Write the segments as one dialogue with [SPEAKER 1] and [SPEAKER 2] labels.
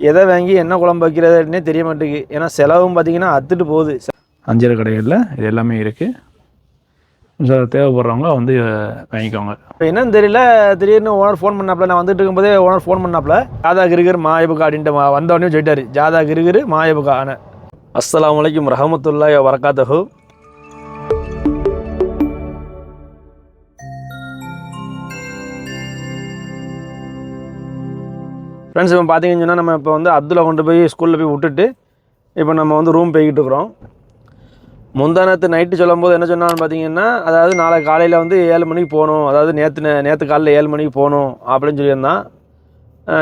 [SPEAKER 1] எதை வாங்கி என்ன குழம்பு வைக்கிறதுனே தெரிய மாட்டேங்குது. ஏன்னா செலவும் பார்த்தீங்கன்னா அத்துட்டு போகுது.
[SPEAKER 2] அஞ்சரை கடைகளில் இது எல்லாமே இருக்குது தேவைப்படுறவங்க வந்து வாங்கிக்கோங்க.
[SPEAKER 1] இப்போ என்னன்னு தெரியல. திடீர்னு ஓனர் ஃபோன் பண்ணாப்புல நான் வந்துட்டு இருக்கும்போதே ஓனர் ஃபோன் பண்ணாப்புல ஜாதா கிருகிர் மாயபுக்கா அப்படின்ட்டு வ- வந்த உடனே சொல்லிட்டாரு. ஜாதா கிருகிர் மாயபுக்கா ஆன. அஸ்ஸலாமு அலைக்கும் ரஹமத்துல்லாஹி வ வரகாத்துஹு ஃப்ரெண்ட்ஸ் இப்போ பார்த்தீங்கன்னு சொன்னால் நம்ம இப்போ வந்து அப்துல்லா கொண்டு போய் ஸ்கூலில் போய் விட்டுட்டு இப்போ நம்ம வந்து ரூம் போய்கிட்டு இருக்கிறோம். முந்தானத்து நைட்டு சொல்லும் போது என்ன சொன்னான்னு பார்த்தீங்கன்னா அதாவது நாளை காலையில் வந்து ஏழு மணிக்கு போகணும். அதாவது நேற்று நேற்று காலையில் ஏழு மணிக்கு போகணும் அப்படின்னு சொல்லியிருந்தான்.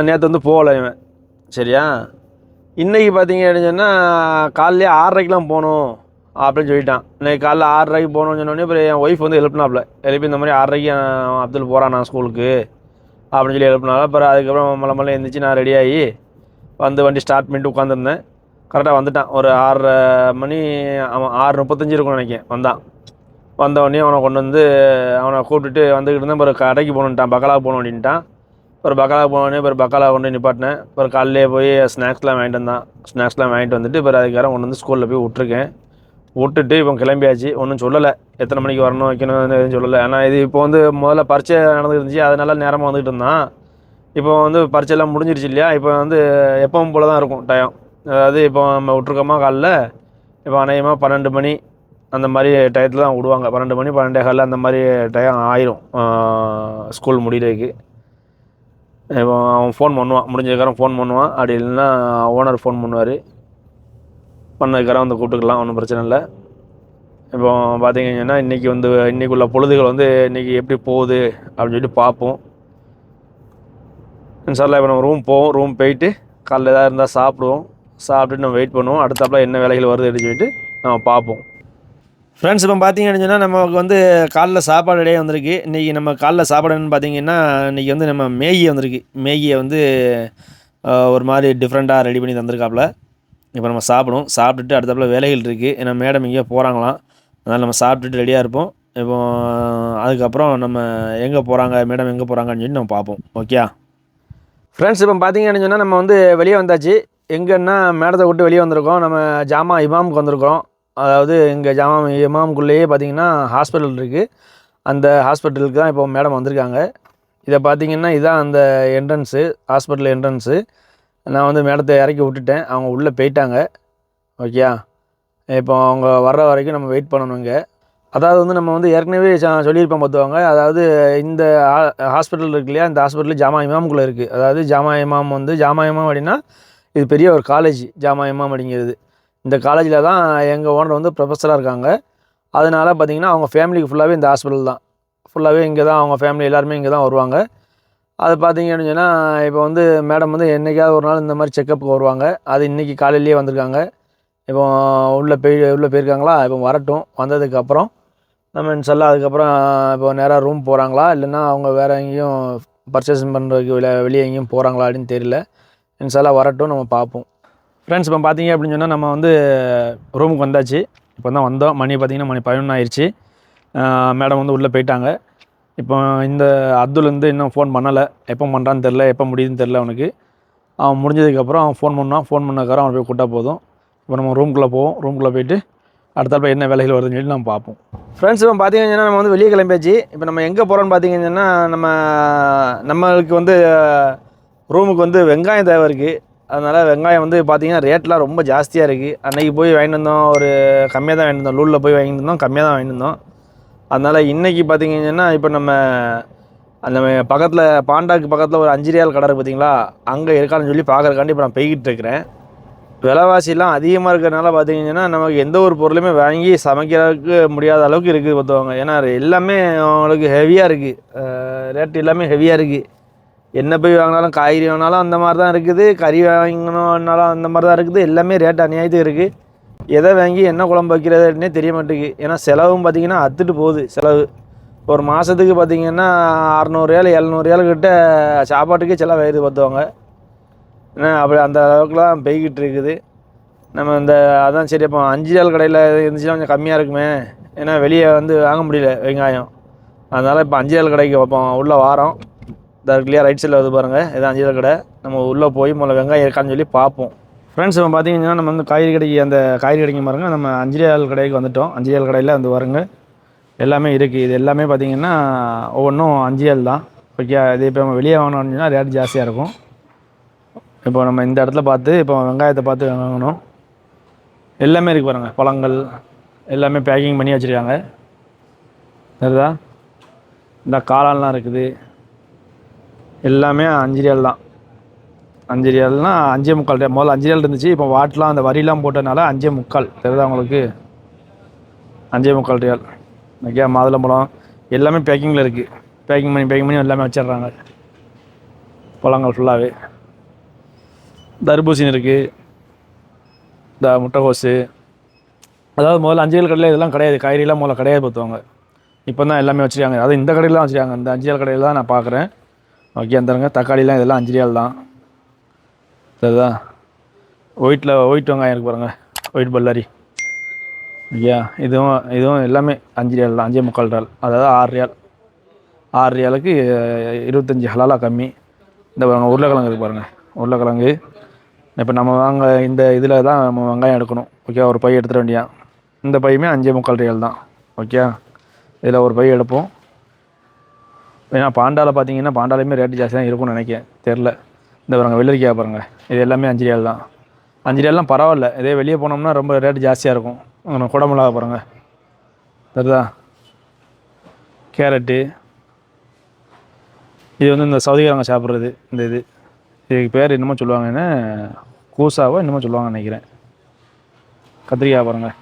[SPEAKER 1] நேற்று வந்து போகல இவன். சரியா? இன்றைக்கி பார்த்தீங்க அப்படின்னு சொன்னால் காலையிலே ஆறரைக்கெலாம் போகணும் அப்படின்னு சொல்லிட்டான். இன்றைக்கி காலைல ஆறரைக்கு போகணும்னு சொன்னோடனே அப்புறம் என் ஒய்ஃப் வந்து எழுப்பினாப்புல எழுப்பி இந்த மாதிரி ஆறரைக்கு அவன் அப்துல் போகிறான் நான் ஸ்கூலுக்கு அப்படின்னு சொல்லி எழுப்பினால அப்புறம் அதுக்கப்புறம் மலை மலை எழுந்திரிச்சு நான் ரெடியாகி வந்து வண்டி ஸ்டார்ட் பண்ணிட்டு உட்காந்துருந்தேன் கரெக்டாக வந்துட்டான். ஒரு ஆறரை மணி அவன் ஆறு முப்பத்தஞ்சு இருக்கும்னு நினைக்கேன் வந்தான். வந்தவொடனே அவனை கொண்டு வந்து அவனை கூப்பிட்டுட்டு வந்துக்கிட்டு இருந்தேன். அப்புறம் கடைக்கு போகணுன்ட்டான் பக்கலா போகணும் அப்படின்ட்டான். அப்புறம் பக்கலா போனோடனே அப்புறம் பக்கலா கொண்டு நிப்பாட்டினேன். அப்புறம் காலையிலே போய் ஸ்நாக்ஸ்லாம் வாங்கிட்டு வந்தான். ஸ்நாக்ஸ்லாம் வாங்கிட்டு வந்துட்டு பிறகு அதுக்காரம் கொண்டு வந்து ஸ்கூலில் போய் விட்ருக்கேன் விட்டுட்டு இப்போ கிளம்பியாச்சு. ஒன்றும் சொல்லலை. எத்தனை மணிக்கு வரணும் வைக்கணும் எதுவும் சொல்லலை. ஆனால் இது இப்போ வந்து முதல்ல பரீட்சை நடந்துருந்துச்சு இருந்துச்சு. அதனால நேரமாக வந்துகிட்டு இருந்தான். இப்போ வந்து பரீட்சைலாம் முடிஞ்சிருச்சு இல்லையா? இப்போ வந்து எப்பவும் போல தான் இருக்கும் டயம் அதாவது இப்போ நம்ம விட்ருக்கோமா காலைல? இப்போ அநேகமாக பன்னெண்டு மணி அந்த மாதிரி டயத்தில் தான் விடுவாங்க. பன்னெண்டு மணி பன்னெண்டே காலில் அந்த மாதிரி டயம் ஆயிரும். ஸ்கூல் முடிகிறதுக்கு இப்போ அவன் ஃபோன் பண்ணுவான். முடிஞ்சதுக்கப்புறம் ஃபோன் பண்ணுவான். அப்படி இல்லைன்னா ஓனர் ஃபோன் பண்ணுவார். பண்ணதுக்காக வந்து கூப்பிட்டுக்கலாம் ஒன்றும் பிரச்சனை இல்லை. இப்போ பார்த்தீங்கன்னா இன்றைக்கி வந்து இன்றைக்குள்ள பொழுதுகள் வந்து இன்றைக்கி எப்படி போகுது அப்படின்னு சொல்லிட்டு பார்ப்போம். இன்ஷால்லா இப்போ நம்ம ரூம் போவோம் ரூம் போயிட்டு காலைல ஏதாவது இருந்தால் சாப்பிடுவோம். சாப்பிட்டுட்டு நம்ம வெயிட் பண்ணுவோம். அடுத்தாப்புல என்ன வேலைகள் வருது அப்படின்னு சொல்லிட்டு நம்ம பார்ப்போம். ஃப்ரெண்ட்ஸ் இப்போ பார்த்தீங்க அப்படின்னா நமக்கு வந்து காலைல சாப்பாடு இடையே வந்திருக்கு. இன்றைக்கி நம்ம காலைல சாப்பாடுன்னு பார்த்தீங்கன்னா இன்றைக்கி வந்து நம்ம மேகி வந்திருக்கு. மேகியை வந்து ஒரு மாதிரி டிஃப்ரெண்ட்டாக ரெடி பண்ணி தந்திருக்காப்புல. இப்போ நம்ம சாப்பிடுவோம் சாப்பிட்டுட்டு அடுத்தப்பில் வேலைகள் இருக்குது ஏன்னா மேடம் எங்கேயோ போகிறாங்களாம் அதனால் நம்ம சாப்பிட்டுட்டு ரெடியாக இருப்போம். இப்போ அதுக்கப்புறம் நம்ம எங்கே போகிறாங்க மேடம் எங்கே போகிறாங்கன்னு சொல்லி நம்ம பார்ப்போம். ஓகே ஃப்ரெண்ட்ஸ் இப்போ பார்த்தீங்கன்னு சொன்னால் நம்ம வந்து வெளியே வந்தாச்சு. எங்கன்னா மேடத்தை விட்டு வெளியே வந்திருக்கோம். நம்ம ஜாமா இமாமுக்கு வந்திருக்கோம் அதாவது இங்கே ஜாமா இமாமுக்குள்ளேயே பார்த்தீங்கன்னா ஹாஸ்பிட்டல் இருக்குது அந்த ஹாஸ்பிட்டலுக்கு தான் இப்போ மேடம் வந்திருக்காங்க. இதை பார்த்தீங்கன்னா இதான் அந்த என்ட்ரன்ஸு ஹாஸ்பிட்டல் என்ட்ரன்ஸு நான் வந்து மேடத்தை இறக்கி விட்டுட்டேன். அவங்க உள்ளே போயிட்டாங்க. ஓகேயா? இப்போ அவங்க வர்ற வரைக்கும் நம்ம வெயிட் பண்ணணும் இங்கே. அதாவது வந்து நம்ம வந்து ஏற்கனவே சொல்லியிருப்போம் பார்த்துவாங்க அதாவது இந்த ஹாஸ்பிட்டல் இருக்கு இல்லையா? இந்த ஹாஸ்பிட்டல் ஜாமா இமாமுக்குள்ளே இருக்குது அதாவது ஜாமா இமாம் வந்து ஜாமா இமாம் அப்படின்னா இது பெரிய ஒரு காலேஜ் ஜாமா இமாம் அப்படிங்கிறது. இந்த காலேஜில் தான் எங்கள் ஓனர் வந்து ப்ரொஃபஸராக இருக்காங்க. அதனால் பார்த்திங்கன்னா அவங்க ஃபேமிலிக்கு ஃபுல்லாகவே இந்த ஹாஸ்பிட்டல் தான். ஃபுல்லாகவே இங்கே தான் அவங்க ஃபேமிலி எல்லாருமே இங்கே தான் வருவாங்க. அது பார்த்தீங்கன்னு சொன்னால் இப்போ வந்து மேடம் வந்து என்றைக்காவது ஒரு நாள் இந்த மாதிரி செக்கப்புக்கு வருவாங்க. அது இன்றைக்கி காலையிலேயே வந்திருக்காங்க. இப்போ உள்ளே போய் உள்ளே போயிருக்காங்களா? இப்போ வரட்டும். வந்ததுக்கப்புறம் நம்ம இன்ஷால்லா அதுக்கப்புறம் இப்போ நேராக ரூம் போகிறாங்களா இல்லைன்னா அவங்க வேறு எங்கேயும் பர்ச்சேஸ் பண்ணுறதுக்கு வெளியே வெளியே எங்கேயும் போகிறாங்களா அப்படின்னு தெரியல. இன்ஷால்லா வரட்டும். நம்ம பார்ப்போம். ஃப்ரெண்ட்ஸ் இப்போ பார்த்தீங்க அப்படின்னு சொன்னால் நம்ம வந்து ரூமுக்கு வந்தாச்சு. இப்போ தான் வந்தோம். மணி பார்த்தீங்கன்னா மணி பதினொன்று ஆயிடுச்சு மேடம் வந்து உள்ளே போயிட்டாங்க. இப்போ இந்த அப்துல் வந்து இன்னும் ஃபோன் பண்ணலை. எப்போ பண்ணுறான்னு தெரில எப்போ முடியுதுன்னு தெரில அவனுக்கு. அவன் முடிஞ்சதுக்கப்புறம் அவன் ஃபோன் பண்ணான். ஃபோன் பண்ணக்கப்புறம் அவன் போய் கூட்டா போதும். இப்போ நம்ம ரூம்குள்ளே போவோம். ரூம்குள்ளே போயிட்டு அடுத்தாப்ப என்ன வேலைகள் வருதுன்னு சொல்லி நம்ம பார்ப்போம். ஃப்ரெண்ட்ஸ் இப்போ பார்த்தீங்கன்னா நம்ம வந்து வெளியே கிளம்பியாச்சு. இப்போ நம்ம எங்கே போகிறோம்னு பார்த்தீங்கன்னா நம்ம நம்மளுக்கு வந்து ரூமுக்கு வந்து வெங்காயம் தேவை இருக்குது அதனால் வெங்காயம் வந்து பார்த்திங்கன்னா ரேட்லாம் ரொம்ப ஜாஸ்தியாக இருக்குது அன்றைக்கி போய் வாங்கிட்டு வந்தோம். ஒரு கம்மியாக தான் வாங்கிட்டு வந்தோம். லூலில் போய் வாங்கிட்டு வந்தோம். கம்மியாக தான் வாங்கிட்டு வந்தோம். அதனால் இன்றைக்கி பார்த்தீங்கன்னா இப்போ நம்ம அந்த பக்கத்தில் பாண்டாக்கு பக்கத்தில் ஒரு அஞ்சு ரியால் கடை இருக்குது பார்த்தீங்களா அங்கே இருக்கான்னு சொல்லி பார்க்குறக்காண்டி இப்போ நான் போய்கிட்டு இருக்கிறேன். விலைவாசிலாம் அதிகமாக இருக்கிறனால பார்த்தீங்கன்னா நமக்கு எந்த ஒரு பொருளுமே வாங்கி சமைக்கிறதுக்கு முடியாத அளவுக்கு இருக்குது பார்த்துவாங்க ஏன்னா எல்லாமே அவங்களுக்கு ஹெவியாக இருக்குது ரேட் எல்லாமே ஹெவியாக இருக்குது என்ன போய் வாங்கினாலும் காய்கறி வாங்கினாலும் அந்த மாதிரி தான் இருக்குது. கறி வாங்கினோம்னாலும் அந்த மாதிரி தான் இருக்குது. எல்லாமே ரேட் அநியாயத்துக்கு இருக்குது எதை வாங்கி என்ன குழம்பு வைக்கிறதுனே தெரிய மாட்டேங்குது. ஏன்னா செலவும் பார்த்தீங்கன்னா அத்துட்டு போகுது செலவு. ஒரு மாதத்துக்கு பார்த்தீங்கன்னா அறநூறுயால் எழுநூறுயால் கிட்ட சாப்பாட்டுக்கே செலவாயிடுது பார்த்துவாங்க ஏன்னா அப்படி அந்த அளவுக்குலாம் பெய்கிட்டு இருக்குது. நம்ம இந்த அதான் சரி அப்போ அஞ்சு நாள் கடையில் இருந்துச்சுன்னா கொஞ்சம் கம்மியாக இருக்குமே. ஏன்னா வெளியே வந்து வாங்க முடியல வெங்காயம். அதனால் இப்போ அஞ்சு நாள் கடைக்கு வைப்போம் உள்ளே வாரம். இந்த கிளியர் ரைட் சைடில் வந்து பாருங்கள் இதான் அஞ்சு நாள் கடை. நம்ம உள்ளே போய் முதல்ல வெங்காயம் இருக்கான்னு சொல்லி பார்ப்போம். ஃப்ரெண்ட்ஸ் இப்போ பார்த்தீங்கன்னா நம்ம வந்து காய்கறி கடைக்கு அந்த காய்கறி கடைக்கு பாருங்க. நம்ம அஞ்சிரியால் கடைக்கு வந்துட்டோம். அஞ்சிரியால் கடையில் வந்து வருங்க. எல்லாமே இருக்குது இது எல்லாமே பார்த்தீங்கன்னா ஒவ்வொன்றும் அஞ்சியல் தான். ஓகே இது இப்போ நம்ம வெளியே வாங்கினோம்னா ரேட் ஜாஸ்தியாக இருக்கும். இப்போ நம்ம இந்த இடத்துல பார்த்து இப்போ வெங்காயத்தை பார்த்து வாங்கணும். எல்லாமே இருக்குது பாருங்கள் பழங்கள் எல்லாமே பேக்கிங் பண்ணி வச்சுருக்காங்க. சரிதா? இந்த காளான்லாம் இருக்குது. எல்லாமே அஞ்சு ரியால் தான். அஞ்சு ரியால்னா அஞ்சே முக்கால் முதல்ல அஞ்சு ரியால் இருந்துச்சு இப்போ வாட்லாம் அந்த வரிலாம் போட்டதுனால அஞ்சே முக்கால். தெரியுதா உங்களுக்கு? அஞ்சே முக்கால் ரியால். ஓகே மாதுளம்பழம். எல்லாமே பேக்கிங்கில் இருக்குது பேக்கிங் பண்ணி பேக்கிங் பண்ணி எல்லாமே வச்சிடுறாங்க. பழங்கள் ஃபுல்லாகவே தர்பூசணி இருக்குது இந்த முட்டைகோஸு அதாவது முதல்ல அஞ்சல் கடையில் இதெல்லாம் கிடையாது. காய்கறிலாம் முதல்ல கிடையாது பார்த்துவாங்க இப்போ தான் எல்லாமே வச்சுருக்காங்க. அதாவது இந்த கடையில் தான் வச்சுருக்காங்க. இந்த அஞ்சல் கடையில் தான் நான் பார்க்குறேன். ஓகே அந்தங்க தக்காளிலாம் இதெல்லாம் அஞ்சு ரியால் தான். அதுதான் ஒயிட்டில் ஒயிட் வெங்காயம் இருக்கு பாருங்கள் ஒயிட் பல்லாரி. ஐயா இதுவும் இதுவும் எல்லாமே அஞ்சு ரியால் தான். அஞ்சே முக்கால் ரியால். அதாவது ஆறு ரியால். ஆறு ரியாலுக்கு இருபத்தஞ்சி ஹலாலாக கம்மி. இந்த பாருங்கள் உருளைக்கிழங்கு இருக்கு பாருங்கள் உருளைக்கிழங்கு. இப்போ நம்ம வாங்க இந்த இதில் தான் நம்ம வெங்காயம் எடுக்கணும். ஓகே ஒரு பை எடுத்துட வேண்டியா இந்த பையுமே அஞ்சே முக்கால் ரியால் தான். ஓகே? இதில் ஒரு பை எடுப்போம். ஏன்னா பாண்டாவில் பார்த்தீங்கன்னா பாண்டாலையுமே ரேட்டு ஜாஸ்தி தான் இருக்கும்னு நினைக்கிறேன். தெரில இந்த பாருங்க வெள்ளரிக்காய் பாருங்க. இது எல்லாமே அஞ்சு ரியால் தான். அஞ்சு ரியால்லாம் பரவாயில்ல. இதே வெளியே போனோம்னா ரொம்ப ரேட்டு ஜாஸ்தியாக இருக்கும். அங்கே குடமிளகா பாருங்கள் சரிதா கேரட்டு. இது வந்து இந்த சவுதிக்காரங்க சாப்பிட்றது இந்த இது. இதுக்கு பேர் என்னமோ சொல்லுவாங்கன்னா கூசாவோ என்னமோ சொல்லுவாங்க நினைக்கிறேன். கத்திரிக்காய் பாருங்கள்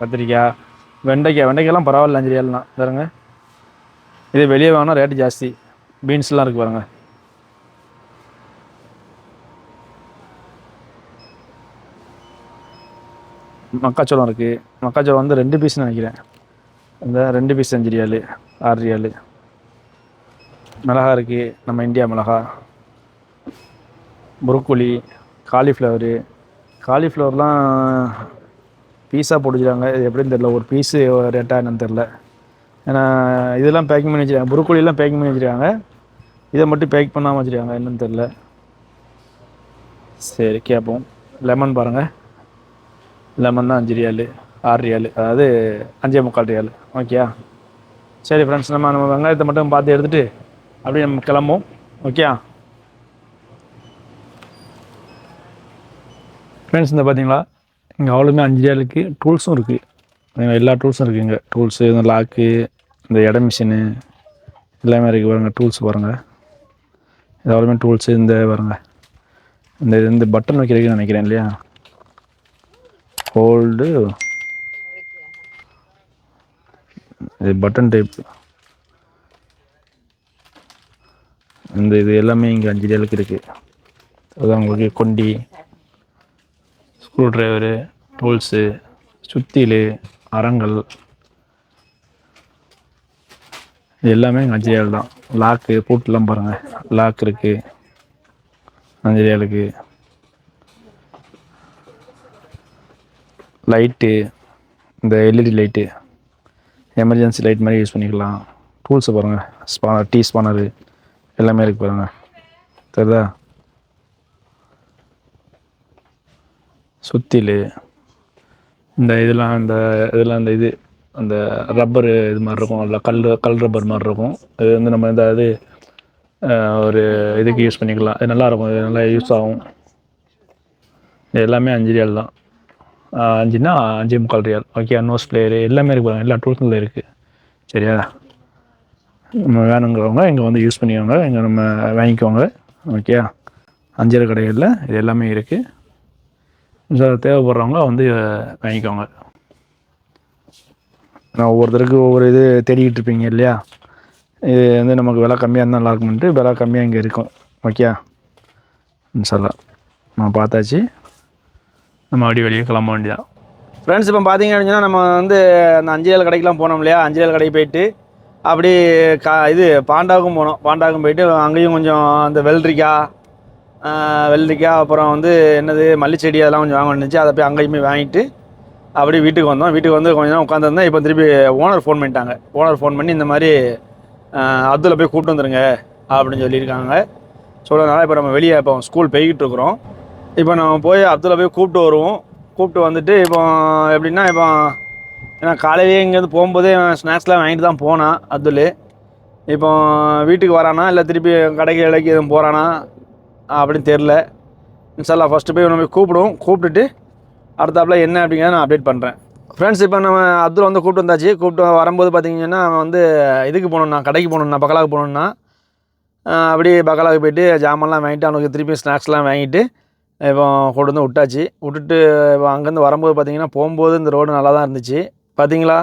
[SPEAKER 1] கத்திரிக்காய் வெண்டைக்காய். வெண்டைக்காயெல்லாம் பரவாயில்ல அஞ்சு ரியால்லாம் பாருங்க. இது வெளியே வாங்கினா ரேட்டு ஜாஸ்தி. பீன்ஸ்லாம் இருக்குது பாருங்கள் மக்காச்சோளம் இருக்குது மக்காச்சோளம் வந்து ரெண்டு பீஸ் நினைக்கிறேன். இந்த ரெண்டு பீஸ் அஞ்சு ரியாலு ஆறு ரியாலு மிளகா இருக்குது நம்ம இந்தியா மிளகா. புரோக்கோலி காலிஃப்ளவரு காலிஃப்ளவர்லாம் பீஸாக போட்டுக்கிறாங்க இது எப்படின்னு தெரில ஒரு பீஸு ரேட்டாக என்னன்னு தெரில ஏன்னா இதெல்லாம் பேக்கிங் பண்ணி வச்சுருக்காங்க. புரோக்கோலிலாம் பேக்கிங் பண்ணி வச்சுருக்காங்க. இதை மட்டும் பேக் பண்ணாமல் வச்சுருக்காங்க. என்னன்னு தெரில சரி கேட்போம். லெமன் பாருங்கள் லெமன் தான் அஞ்சு ரியாலு ஆறு ரியாலு அதாவது அஞ்சே முக்கால் ரியாலு. ஓகேயா சரி ஃப்ரெண்ட்ஸ் நம்ம நம்ம வெங்காயத்தை மட்டும் பார்த்து எடுத்துகிட்டு அப்படியே நம்ம கிளம்புவோம். ஓகேயா ஃப்ரெண்ட்ஸ் இந்த பார்த்தீங்களா இங்கே அவ்வளோமே அஞ்சு ரியாலுக்கு டூல்ஸும் இருக்குது எல்லா டூல்ஸும் இருக்குது இங்கே. டூல்ஸு இந்த லாக்கு இந்த இட மிஷினு எல்லாமே இருக்குது பாருங்கள் டூல்ஸ் பாருங்கள் இது அவ்வளோமே டூல்ஸு இந்த பாருங்கள் இந்த இது இந்த பட்டன் வைக்கிறதுக்கு நினைக்கிறேன் இல்லையா? ஹோல்டு இது பட்டன் டைப் இந்த இது எல்லாமே இங்கே அஞ்சு டேலுக்கு இருக்குது அதுதான் உங்களுக்கு கொண்டி ஸ்க்ரூ ட்ரைவரு டூல்ஸு சுத்திலு அரங்கள் இது எல்லாமே இங்கே அஞ்சலியால் தான். லாக்கு பூட்டெலாம் பாருங்கள் லாக் இருக்குது அஞ்சு லைட்டு இந்த எல்இடி லைட்டு எமர்ஜென்சி லைட் மாதிரி யூஸ் பண்ணிக்கலாம். டூல்ஸை பாருங்கள் ஸ்பானர் டீ ஸ்பானரு எல்லாமே இருக்குது பாருங்கள் தெரியுதா? சுத்திலு இந்த இதெல்லாம் இந்த இதெல்லாம் இந்த இது அந்த ரப்பரு இது மாதிரி இருக்கும் இல்லை கல் கல் ரப்பர் மாதிரி இருக்கும். இது வந்து நம்ம எதாவது ஒரு இதுக்கு யூஸ் பண்ணிக்கலாம். இது நல்லாயிருக்கும் இது நல்லா யூஸ் ஆகும். இது எல்லாமே அஞ்சு தான். அஞ்சுன்னா அஞ்சு முக்கால் ரியால். ஓகே நோஸ் பிளேயரு எல்லாமே இருக்கு பாருங்க. எல்லா டூல்ஸும் இருக்குது சரியா? நம்ம வேணுங்கிறவங்க இங்கே வந்து யூஸ் பண்ணிக்கோங்க. இங்கே நம்ம வாங்கிக்கோங்க. ஓகே அஞ்சரை கடைகளில் இது எல்லாமே இருக்குது சார் தேவைப்படுறவங்க வந்து வாங்கிக்கோங்க. நான் ஒவ்வொருத்தருக்கு ஒவ்வொரு இது தேடிக்கிட்டு இருப்பீங்க இல்லையா? இது வந்து நமக்கு விலை கம்மியாக இருந்தால் நல்லா இருக்கும்ட்டு விலை கம்மியாக இங்கே இருக்கும். ஓகே சொல்லலாம் நான் பார்த்தாச்சு. நம்ம அப்படி வெளியே கிளம்ப வேண்டியதான் ஃப்ரெண்ட்ஸ் இப்போ பார்த்தீங்க அப்படின்னா நம்ம வந்து அந்த அஞ்சலியல் கடைக்கெலாம் போனோம் இல்லையா? அஞ்சலியல் கடைக்கு போயிட்டு அப்படி கா இது பாண்டாவுக்கும் போனோம். பாண்டாவுக்கும் போயிட்டு அங்கேயும் கொஞ்சம் அந்த வெள்ளரிக்காய் வெள்ளரிக்காய் அப்புறம் வந்து என்னது மல்லிச்செடி அதெல்லாம் கொஞ்சம் வாங்க வேண்டியிருந்துச்சு அதை போய் அங்கேயுமே வாங்கிட்டு அப்படியே வீட்டுக்கு வந்தோம். வீட்டுக்கு வந்து கொஞ்ச நேரம் உட்காந்துருந்தேன் இப்போ திருப்பி ஓனர் ஃபோன் பண்ணிட்டாங்க. ஓனர் ஃபோன் பண்ணி இந்த மாதிரி அப்துல்லை போய் கூப்பிட்டு வந்துருங்க அப்படின்னு சொல்லியிருக்காங்க. ஸோ இப்போ நம்ம வெளியே இப்போ ஸ்கூல் போய்கிட்டு இருக்கிறோம். இப்போ நம்ம போய் அப்துல்லா போய் கூப்பிட்டு வருவோம். கூப்பிட்டு வந்துட்டு இப்போ எப்படின்னா இப்போ ஏன்னா காலையிலேயே இங்கேருந்து போகும்போதே ஸ்நாக்ஸ்லாம் வாங்கிட்டு தான் போனான் அப்துல். இப்போ வீட்டுக்கு வரானா இல்லை திருப்பி கடைக்கு இடைக்கு எதுவும் போகிறானா அப்படின்னு தெரில இன்ஷால்லா ஃபஸ்ட்டு போய் நம்ம போய் கூப்பிடுவோம். கூப்பிட்டுட்டு அடுத்தாப்பில் என்ன அப்படிங்கிறத நான் அப்டேட் பண்ணுறேன் ஃப்ரெண்ட்ஸ் இப்போ நம்ம அப்துல் வந்து கூப்பிட்டு வந்தாச்சு. கூப்பிட்டு வரும்போது பார்த்தீங்கன்னா அவன் வந்து இதுக்கு போகணுன்னா கடைக்கு போகணுன்னா பக்கலாவுக்கு போகணுன்னா அப்படியே பக்கலாவுக்கு போயிட்டு ஜாமான்லாம் வாங்கிட்டு அவனுக்கு திருப்பி ஸ்நாக்ஸ்லாம் வாங்கிட்டு இப்போ கொண்டு வந்து விட்டாச்சு. விட்டுட்டு இப்போ அங்கேருந்து வரும்போது பார்த்தீங்கன்னா போகும்போது இந்த ரோடு நல்லா தான் இருந்துச்சு. பார்த்தீங்களா?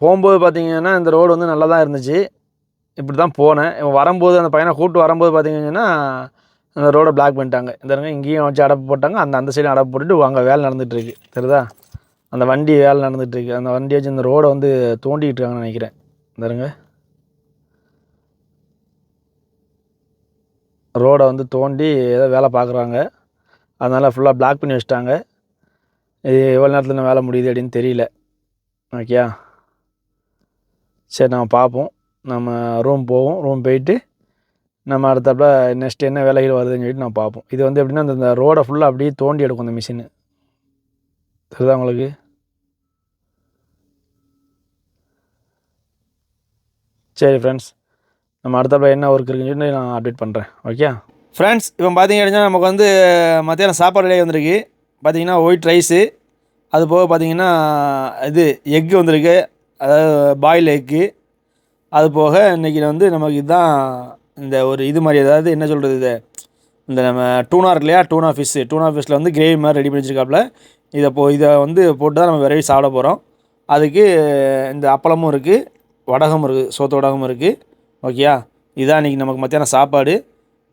[SPEAKER 1] போகும்போது பார்த்தீங்கன்னா இந்த ரோடு வந்து நல்லா தான் இருந்துச்சு. இப்படி தான் போனேன். இவன் வரும்போது அந்த பையனை கூப்பிட்டு வரும்போது பார்த்தீங்கன்னா அந்த ரோடை பிளாக் பண்ணிட்டாங்க. இந்த இங்கேயும் வச்சு அடப்பு போட்டாங்க. அந்த அந்த சைடும் அடப்பு போட்டுட்டு அங்கே வேலை நடந்துகிட்ருக்கு இருக்கு தெரியுதா? அந்த வண்டி வேலை நடந்துகிட்ருக்கு அந்த வண்டி வச்சு இந்த ரோடை வந்து தோண்டிகிட்டு இருக்காங்கன்னு நினைக்கிறேன். இந்த ரோடை வந்து தோண்டி ஏதோ வேலை பார்க்குறாங்க. அதனால் ஃபுல்லாக பிளாக் பண்ணி வச்சுட்டாங்க. இது எவ்வளோ நேரத்தில் வேலை முடியுது அப்படின்னு தெரியல. ஓகேயா சரி நம்ம பார்ப்போம். நம்ம ரூம் போவோம். ரூம் போயிட்டு நம்ம அடுத்தாப்புல நெக்ஸ்ட் என்ன வேலைகள் வருதுன்னு சொல்லிட்டு நம்ம பார்ப்போம். இது வந்து எப்படின்னா அந்த இந்த ரோடை ஃபுல்லாக அப்படியே தோண்டி எடுக்கும் அந்த மிஷின் தெரியுதா உங்களுக்கு? சரி ஃப்ரெண்ட்ஸ் நம்ம அடுத்தாப்புல என்ன ஒர்க் இருக்குன்னு சொல்லி நான் அப்டேட் பண்ணுறேன் ஓகே ஃப்ரெண்ட்ஸ் இப்போ பார்த்தீங்க அப்படின்னா நமக்கு வந்து மத்தியானம் சாப்பாடு இடையே வந்திருக்கு. பார்த்தீங்கன்னா ஒயிட் ரைஸு அது போக பார்த்தீங்கன்னா இது எக்கு வந்திருக்கு. அதாவது பாயில் எக்கு அது போக இன்றைக்கி வந்து நமக்கு இதுதான் இந்த ஒரு இது மாதிரி அதாவது என்ன சொல்கிறது இது? இந்த நம்ம டூனா இருக்கு இல்லையா? டூனா ஃபிஷ்ஷு டூனா ஃபிஷ்ஷில் வந்து கிரேவி மாதிரி ரெடி பண்ணிச்சிருக்காப்புல. இதை போ இதை வந்து போட்டு தான் நம்ம விரைவி சாப்பிட போகிறோம் அதுக்கு இந்த அப்பளமும் இருக்குது வடகம் இருக்குது சோத்து வடகமும் இருக்குது ஓகேயா இதுதான் இன்றைக்கி நமக்கு மத்தியானம் சாப்பாடு.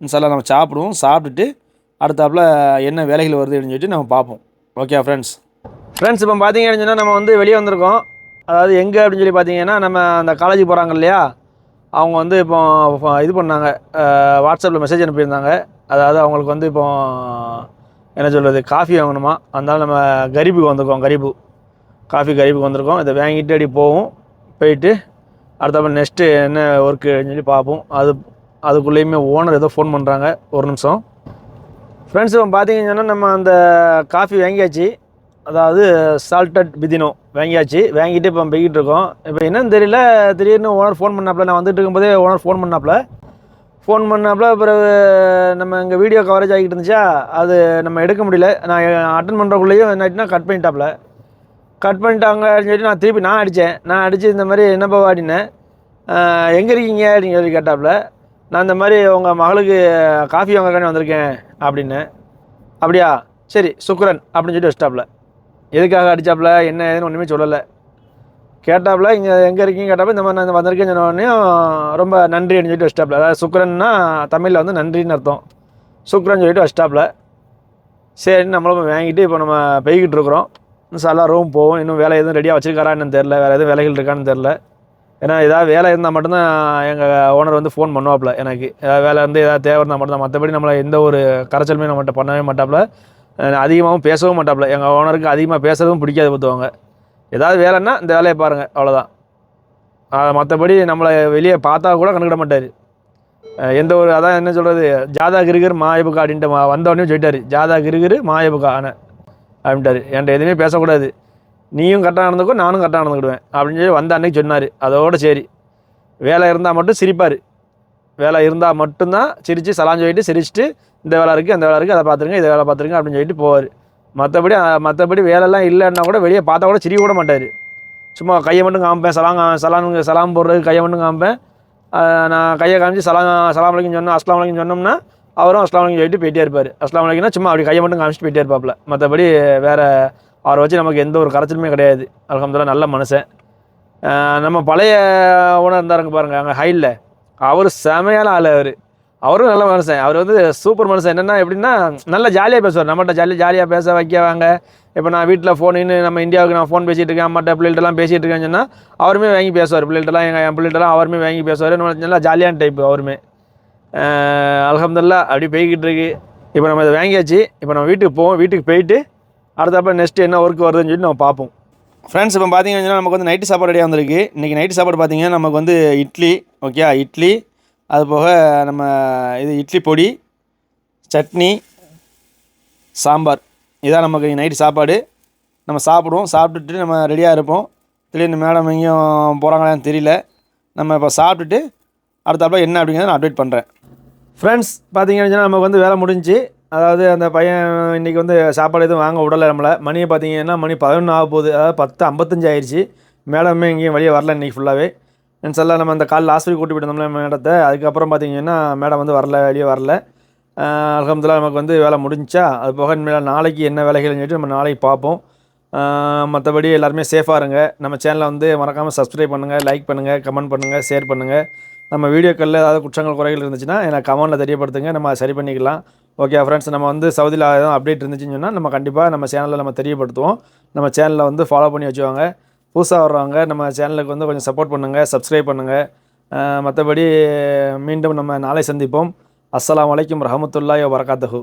[SPEAKER 1] இன்ஷால்லா நம்ம சாப்பிடுவோம். சாப்பிட்டுட்டு அடுத்தாப்புல என்ன வேலைகள் வருது அப்படின்னு சொல்லிட்டு நம்ம பார்ப்போம். ஓகே ஃப்ரெண்ட்ஸ் ஃப்ரெண்ட்ஸ் இப்போ பார்த்தீங்க அப்படின்னு நம்ம வந்து வெளியே வந்திருக்கோம். அதாவது எங்கே அப்படின்னு சொல்லி பார்த்தீங்கன்னா நம்ம அந்த காலேஜ் போகிறாங்க இல்லையா? அவங்க வந்து இப்போ இது பண்ணாங்க. வாட்ஸ்அப்பில் மெசேஜ் அனுப்பியிருந்தாங்க. அதாவது அவங்களுக்கு வந்து இப்போ என்ன சொல்கிறது காஃபி வாங்கணுமா? அதனால நம்ம கரிபுக்கு வந்திருக்கோம் கரிபு காஃபி கரிபுக்கு வந்திருக்கோம். இதை வாங்கிட்டு அப்படி போவோம். போயிட்டு அடுத்தப்ப நெக்ஸ்ட்டு என்ன ஒர்க்கு சொல்லி பார்ப்போம். அது அதுக்குள்ளேயுமே ஓனர் ஏதோ ஃபோன் பண்ணுறாங்க ஒரு நிமிஷம். ஃப்ரெண்ட்ஸ் இப்போ பார்த்தீங்கன்னா நம்ம அந்த காஃபி வாங்கியாச்சு. அதாவது சால்டட் பிதினோ வாங்கியாச்சு. வாங்கிட்டு இப்போ போய்கிட்டு இருக்கோம். இப்போ என்னன்னு தெரியல. திடீர்னு ஓனர் ஃபோன் பண்ணாப்புல நான் வந்துட்டு இருக்கும்போதே ஓனர் ஃபோன் பண்ணாப்புல ஃபோன் பண்ணாப்புல பிறகு நம்ம இங்கே வீடியோ கவரேஜ் ஆகிட்டு இருந்துச்சா? அது நம்ம எடுக்க முடியல. நான் அட்டன் பண்ணுறக்குள்ளேயும் என்னாச்சுன்னா கட் பண்ணிட்டாப்புல கட் பண்ணிட்டாங்க அப்படின்னு சொல்லி நான் திருப்பி நான் அடித்தேன் நான் அடித்து இந்த மாதிரி என்னப்பா அப்படின்னேன் எங்கே இருக்கீங்க? அப்படின்னு சொல்லி கேட்டாப்புல நான் இந்த மாதிரி உங்கள் மகளுக்கு காஃபி வாங்கக்கானே வந்திருக்கேன் அப்படின்னு. அப்படியா? சரி சுக்ரன் அப்படின்னு சொல்லிட்டு வச்சிட்டாப்புல எதுக்காக அடித்தாப்புல என்ன ஏதுன்னு ஒன்றுமே சொல்லலை. கேட்டாப்புல இங்கே எங்கே இருக்கீங்க கேட்டாப்புல இந்த மாதிரி நான் வந்திருக்கேன்னு சொன்னோடனே ரொம்ப நன்றி அப்படின்னு சொல்லிட்டு வச்சிட்டாப்புல அதாவது சுக்ரன்னா தமிழில் வந்து நன்றின்னு அர்த்தம். சுக்ரன் சொல்லிட்டு வச்சிட்டாப்புல சரி நம்மளும் வாங்கிட்டு இப்போ நம்ம போய்கிட்டு இருக்கிறோம். சாலா ரூம் போவோம். இன்னும் வேலை எதுவும் ரெடியாக வச்சிருக்காரா என்னன்னு தெரில வேறு எதுவும் வேலைகள் இருக்கான்னு தெரில ஏன்னா ஏதாவது வேலை இருந்தால் மட்டும்தான் எங்கள் ஓனர் வந்து ஃபோன் பண்ணுவாப்புல எனக்கு. ஏதாவது வேலை இருந்து ஏதாவது தேவை இருந்தால் மட்டும்தான். மற்றபடி நம்மளை எந்த ஒரு கரைச்சலுமே நம்மகிட்ட பண்ணவே மாட்டாப்புல. அதிகமாகவும் பேசவும் மாட்டாப்புல. எங்கள் ஓனருக்கு அதிகமாக பேசுறதும் பிடிக்காது பார்த்துவாங்க ஏதாவது வேலைன்னா இந்த வேலையை பாருங்கள் அவ்வளோதான் மற்றபடி நம்மளை வெளியே பார்த்தா கூட கண்டுக்கிட மாட்டார். எந்த ஒரு அதான் என்ன சொல்கிறது ஜாதா கிருகர் மாயபுக்கா அப்படின்ட்டு மா- வந்த சொல்லிட்டாரு. ஜாதா கிருகர் மாயபுக்கா ஆன அப்படின்ட்டாரு. என்கிட்ட எதுவுமே பேசக்கூடாது. நீயும் கரெக்டாக நடந்துக்கோ நானும் கரெக்டாக நடந்துக்கிடுவேன் அப்படின்னு சொல்லி வந்த அன்னைக்கு சொன்னார். அதோட சரி. வேலை இருந்தால் மட்டும் சிரிப்பார். வேலை இருந்தால் மட்டும்தான் சிரித்து சலான் சொல்லிட்டு சிரிச்சுட்டு இந்த வேலை இருக்குது அந்த வேலை இருக்குது அதை பார்த்துருங்க இதை வேலை பார்த்துருங்க அப்படின்னு சொல்லிட்டு போவார். மற்றபடி மற்றபடி வேலைலாம் இல்லைன்னா கூட வெளியே பார்த்தா கூட சிரிக்க கூட மாட்டார். சும்மா கையை மட்டும் காமிப்பேன் சலாம் சலானுங்க சலான் சலாம் போடுறதுக்கு கையை மட்டும் காமிப்பேன். நான் கையை காமிச்சு சலாம் சலாம் வலைக்கும் சொன்னேன் அஸ்லாம் வலைக்கும் சொன்னோம்னா அவரும் அஸ்லாம் வலைக்கும் சொல்லிட்டு போயிட்டே இருப்பார். அஸ்லாம் வலைக்கும்னா சும்மா அப்படி கையை மட்டும் காமிச்சிட்டு போயிட்டே இருப்பாப்புல. மற்றபடி வேறு அவரை வச்சு நமக்கு எந்த ஒரு கரைச்சலுமே கிடையாது. அல்ஹம்துலில்லாஹ் நல்ல மனுஷன். நம்ம பழைய ஓனர் இருந்தாருங்க பாருங்க அங்கே ஹைலில். அவர் செமையான ஆள் அவர். அவரும் நல்ல மனுஷன். அவர் வந்து சூப்பர் மனுஷன். என்னென்னா எப்படின்னா நல்லா ஜாலியாக பேசுவார். நம்மகிட்ட ஜாலி ஜாலியாக பேச வைக்கவாங்க. இப்போ நான் வீட்டில் ஃபோன் இன்னும் நம்ம இந்தியாவுக்கு நான் ஃபோன் பேசிகிட்டு இருக்கேன். அம்மாட்ட பிள்ளைகிட்டலாம் பேசிகிட்டு இருக்கேன்னு சொன்னால் அவருமே வாங்கி பேசுவார். பிள்ளைகிட்டலாம் எங்கள் என் பிள்ளைகிட்டலாம் அவருமே வாங்கி பேசுவார். நல்லா ஜாலியான டைப் அவருமே. அலமதுல்லா அப்படி போய்கிட்டு இருக்கு. இப்போ நம்ம இதை வாங்கியாச்சு. இப்போ நம்ம வீட்டுக்கு போவோம். வீட்டுக்கு போயிட்டு அடுத்தப்ப நெக்ஸ்ட் என்ன ஒர்க் வருதுன்னு சொல்லி நம்ம பார்ப்போம். ஃப்ரெண்ட்ஸ் இப்போ பார்த்தீங்கன்னா நமக்கு வந்து நைட்டு சாப்பாடு ரெடியாக வந்திருக்கு. இன்றைக்கி நைட்டு சாப்பாடு பார்த்தீங்கன்னா நமக்கு வந்து இட்லி ஓகே இட்லி அது போக நம்ம இது இட்லி பொடி சட்னி சாம்பார். இதான் நமக்கு நைட்டு சாப்பாடு. நம்ம சாப்பிடுவோம். சாப்பிட்டுட்டு நம்ம ரெடியாக இருப்போம். திடீர்னு மேடம் எங்கேயும் போகிறாங்களான்னு தெரியல. நம்ம இப்போ சாப்பிட்டுட்டு அடுத்தாப்புல என்ன அப்படிங்கிறத நான் அப்டேட் பண்ணுறேன் ஃப்ரெண்ட்ஸ் பார்த்தீங்கன்னா நமக்கு வந்து வேலை முடிஞ்சுச்சு அதாவது அந்த பையன் இன்றைக்கி வந்து சாப்பாடு எதுவும் வாங்க விடலை நம்மளை. மணியை பார்த்தீங்கன்னா மணி பதினொன்று ஆக போகுது. அதாவது பத்து ஐம்பத்தஞ்சு ஆயிடுச்சு. மேடமே எங்கேயும் வெளியே வரல இன்றைக்கி ஃபுல்லாகவே எல்லாம் நம்ம அந்த கால் ஹாஸ்பிட்டல் கூட்டி போயிட்டோம்ல மேடத்தை. அதுக்கப்புறம் பார்த்தீங்கன்னா மேடம் வந்து வரல வெளியே வரல. அலகம்துல்லா நமக்கு வந்து வேலை முடிஞ்சா. அது போக மேலே நாளைக்கு என்ன வேலைகள்னு சொல்லிட்டு நம்ம நாளைக்கு பார்ப்போம். மற்றபடி எல்லாருமே சேஃபாக இருங்க. நம்ம சேனலை வந்து மறக்காமல் சப்ஸ்கிரைப் பண்ணுங்கள் லைக் பண்ணுங்கள் கமெண்ட் பண்ணுங்கள் ஷேர் பண்ணுங்கள் நம்ம வீடியோக்களில் ஏதாவது குற்றங்கள் குறைகள் இருந்துச்சுன்னா எனக்கு கமெண்ட்டில் தெரியப்படுத்துங்க. நம்ம சரி பண்ணிக்கலாம். ஓகே ஃப்ரெண்ட்ஸ் நம்ம வந்து சவுதியில் எதுவும் அப்டேட் இருந்துச்சுன்னு சொன்னால் நம்ம கண்டிப்பாக நம்ம சேனலில் நம்ம தெரியப்படுத்துவோம். நம்ம சேனலில் வந்து ஃபாலோ பண்ணி வச்சுவாங்க புதுசாக வர்றவங்க நம்ம சேனலுக்கு வந்து கொஞ்சம் சப்போர்ட் பண்ணுங்கள் சப்ஸ்கிரைப் பண்ணுங்கள் மற்றபடி மீண்டும் நம்ம நாளை சந்திப்போம். அஸ்லாம் வலைக்கம் ரஹமத்துல்லாய் வரகாத்தஹூ